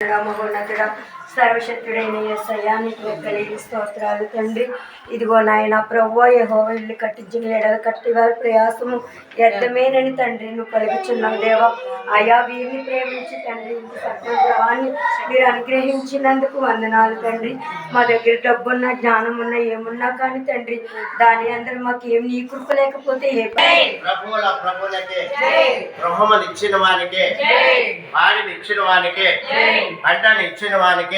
Ramón Bonatera సర్వశక్తుడైన ఎస్ఐయా నీకు వెక్కలేని స్తోత్రాలు తండ్రి. ఇదిగో నాయన ప్రభు యహో ఇల్లు కట్టించిన ఎడల కట్టి వారి ప్రయాసము వ్యర్థమేనని తండ్రి నువ్వు పలుకుచున్నావు దేవా. ఆయా వీరిని ప్రేమించి తండ్రి ఇంత సత్యగ్రహాన్ని మీరు అనుగ్రహించినందుకు వందనాలు తండ్రి. మా దగ్గర డబ్బున్న జ్ఞానం ఉన్న ఏమున్నా కానీ తండ్రి దాని అందరూ మాకు ఏం నీ కృప లేకపోతే ఏ గృహమునిచ్చిన వానికే. ఇచ్చిన వానికే. పంటని ఇచ్చిన వానికే.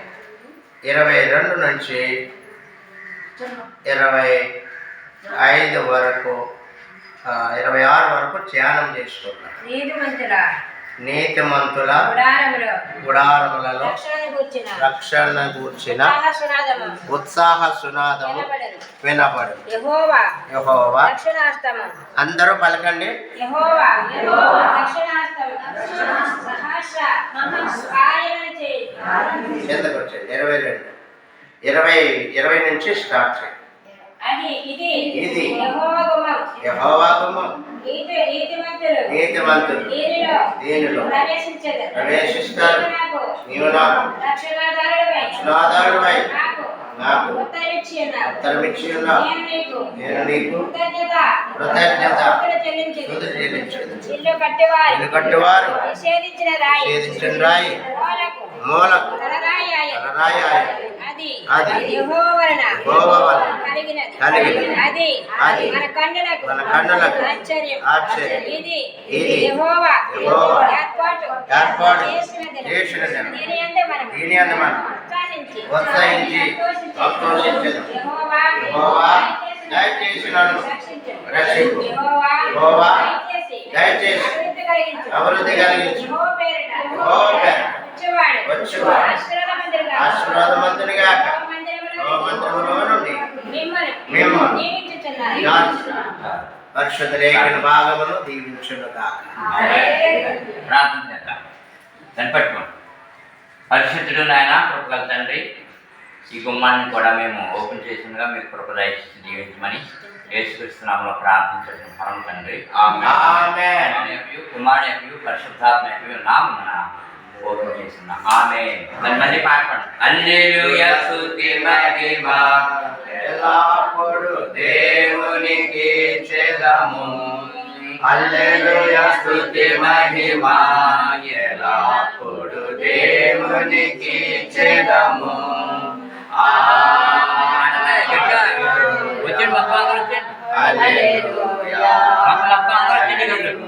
ఇరవై రెండు నుంచి ఇరవై ఐదు వరకు ఇరవై ఆరు వరకు ధ్యానం చేసుకున్నాం నీతిమంతుల నీతిమంతుల గుడారములో. గుడారములలో రక్షణ కూర్చిన రక్షణ కూర్చిన సునాదము. ఉత్సాహ సునాదము వినపడు యెహోవా అందరూ పలకండి. యెహోవా కిందకు వచ్చేది ఇరవై రెండు. ఇరవై ఇరవై నుంచి స్టార్ట్ చేయండి. ఇది. యెహోవా గుమ్మం. నీతిమంతులు. దీనిలో ప్రవేశిస్తారు. నీవు నాకు నీవు నాకు ఉత్తరమిచ్చి ఉన్నావు నేను నీకు కృతజ్ఞత. ఇల్లు కట్టేవారు. రాయి. నిషేధించిన రాయి. మూలకు మూలకు తలరాయి ఆయన. తలరాయి ఆయన. అది అది యెహోవా వలన యెహోవా వలన కలిగినది. అది మన కన్నులకు మన కన్నులకు ఆశ్చర్యం ఆశ్చర్యం. ఇది ఇది యెహోవా యెహోవా ఏర్పాటు ఏర్పాటు. చేసిన దినం. దీని ఉత్సాహించి. యెహోవా దయచేసినను. యెహోవా దయచేసి అభివృద్ధి కలిగించు. అభివృద్ధి కలిగించు. యెహోవా మంత్రములో నుండి. పరిశుద్ధ లేఖన భాగమును దీవించును కాక ప్రార్థన చేద్దాం. కనిపెట్టుకోండి పరిశుద్ధుడు నాయన కృపగల తండ్రి ఈ గుమ్మాన్ని కూడా మేము ఓపెన్ చేసిందిగా మీకు కృప దయచేసి జీవించమని యేసుక్రీస్తునామలో ప్రార్థించడం పరమ తండ్రి. కుమారుడు పరిశుద్ధాత్మ నామమున ఓపెన్ చేస్తున్నాం. ఆమె మరి మళ్ళీ అల్లెలూయా స్తుతి మహిమ. ఎల్లప్పుడు దేవునికి చెదము హల్లెలూయా స్తుతి మహిమ. ఎల్లప్పుడు దేవునికి చెదము వచ్చండి మొత్తం అందరూ హల్లెలూయా మొత్తం మొత్తం అందరూ వచ్చండి